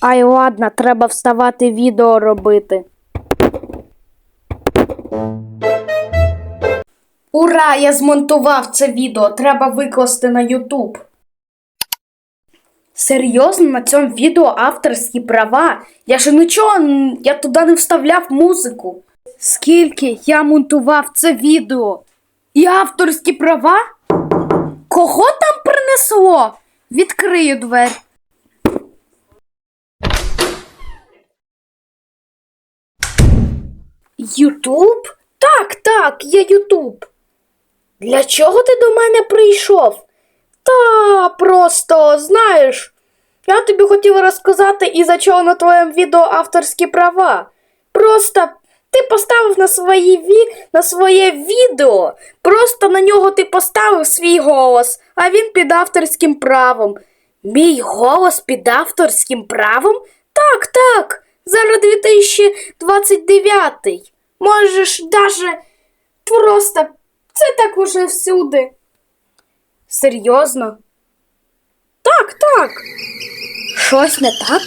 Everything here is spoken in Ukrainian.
Ай, ладно, треба вставати відео робити. Ура! Я змонтував це відео. Треба викласти на Ютуб. Серйозно, на цьому відео авторські права? Я ж нічого, я туди не вставляв музику. Скільки я монтував це відео? І авторські права? Кого там принесло? Відкрию двері. Ютуб? Так, так, я Ютуб. Для чого ти до мене прийшов? Та просто, знаєш, я тобі хотіла розказати, і за чого на твоєму відео авторські права. Просто ти поставив на, свої ві... на своє відео, просто на нього ти поставив свій голос, а він під авторським правом. Мій голос під авторським правом? Так, так. Зараз 2029. Можеш даже просто це так уже всюди. Серйозно? Так, так. Щось не так?